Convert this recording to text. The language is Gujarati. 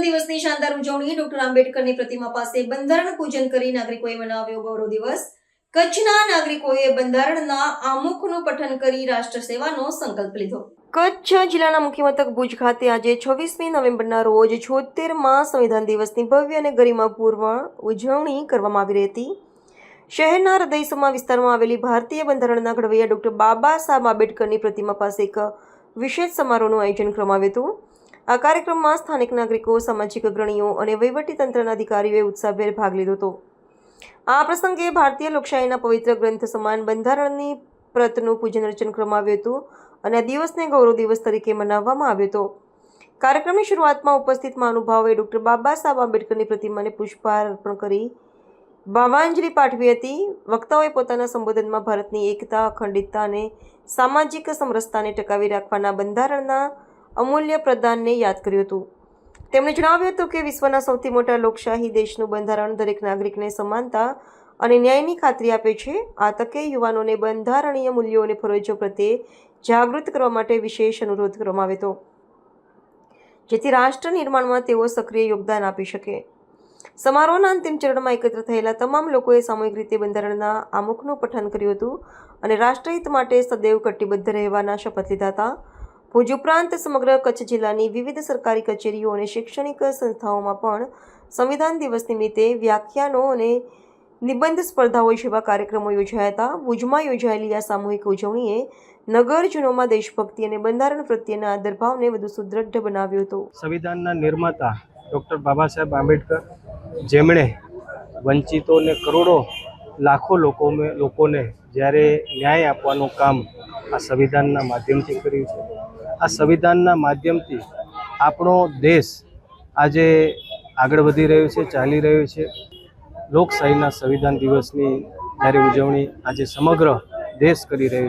દિવસની શાનદાર ઉજવણી ડોક્ટર આંબેડકરની પ્રતિમા પાસે બંધારણ પૂજન કરી નાગરિકોએ મનાવ્યો ગૌરવ દિવસ. કચ્છના નાગરિકોએ બંધારણના આમુખનું પઠન કરી રાષ્ટ્ર સેવાનો સંકલ્પ લીધો. કચ્છ જિલ્લાના મુખ્ય મથક ભુજ ખાતે આજે છવ્વીસમી નવેમ્બરના રોજ છોતેરમાં સંવિધાન દિવસની ભવ્ય અને ગરિમાપૂર્ણ ઉજવણી કરવામાં આવી રહી હતી. શહેરના હૃદયસમા વિસ્તારમાં આવેલી ભારતીય બંધારણના ઘડવૈયા ડૉક્ટર બાબા સાહેબ આંબેડકરની પ્રતિમા પાસે એક વિશેષ સમારોહનું આયોજન કરવામાં આવ્યું હતું. આ કાર્યક્રમમાં સ્થાનિક નાગરિકો, સામાજિક અગ્રણીઓ અને વહીવટીતંત્રના અધિકારીઓએ ઉત્સાહભેર ભાગ લીધો હતો. આ પ્રસંગે ભારતીય લોકશાહીના પવિત્ર ગ્રંથ સમાન બંધારણની પ્રતનું પૂજન અર્ચન કરવામાં આવ્યું હતું અને આ દિવસને ગૌરવ દિવસ તરીકે મનાવવામાં આવ્યો હતો. કાર્યક્રમની શરૂઆતમાં ઉપસ્થિત મહાનુભાવોએ ડૉક્ટર બાબા સાહેબ આંબેડકરની પ્રતિમાને પુષ્પહાર અર્પણ કરી ભાવાંજલિ પાઠવી હતી. વક્તાઓએ પોતાના સંબોધનમાં ભારતની એકતા, અખંડિતતા અને સામાજિક સમરસતાને ટકાવી રાખવાના બંધારણના અમૂલ્ય પ્રદાનને યાદ કર્યું હતું. તેમણે જણાવ્યું હતું કે વિશ્વના સૌથી મોટા લોકશાહી દેશનું બંધારણ દરેક નાગરિકને સમાનતા અને ન્યાયની ખાતરી આપે છે. આ તકે યુવાનોને બંધારણીય મૂલ્યો અને ફરજો પ્રત્યે જાગૃત કરવા માટે વિશેષ અનુરોધ કરવામાં આવ્યો હતો. જેથી રાષ્ટ્ર નિર્માણમાં તેઓ સક્રિય યોગદાન આપી શકે. સમારોહના અંતિમ ચરણમાં એકત્ર થયેલા તમામ લોકોએ સામૂહિક રીતે બંધારણના આમુખનું પઠન કર્યું હતું અને રાષ્ટ્રહિત માટે સદૈવ કટિબદ્ધ રહેવાના શપથ લીધા હતા. ભુજ ઉપરાંત સમગ્ર કચ્છ જિલ્લાની વિવિધ સરકારી કચેરીઓ અને શૈક્ષણિક સંસ્થાઓમાં પણ સંવિધાન દિવસ નિમિત્તે વ્યાખ્યાનો અને નિબંધ સ્પર્ધાઓ જેવા કાર્યક્રમો યોજાયા હતા. ભુજમાં યોજાયેલી આ સામૂહિક ઉજવણીએ નગરજનોમાં દેશભક્તિ અને બંધારણ પ્રત્યેના આદરભાવને વધુ સુદૃઢ બનાવ્યો હતો. સંવિધાનના નિર્માતા ડૉક્ટર બાબા સાહેબ આંબેડકર, જેમણે વંચિતોને કરોડો લાખો લોકોને લોકોને જ્યારે ન્યાય આપવાનું કામ આ સંવિધાનના માધ્યમથી કર્યું છે. આ સંવિધાનના માધ્યમથી આપણો દેશ આજે આગળ વધી રહ્યો છે, ચાલી રહ્યો છે. લોકશાહીના સંવિધાન દિવસની જ્યારે ઉજવણી આજે સમગ્ર દેશ કરી રહ્યો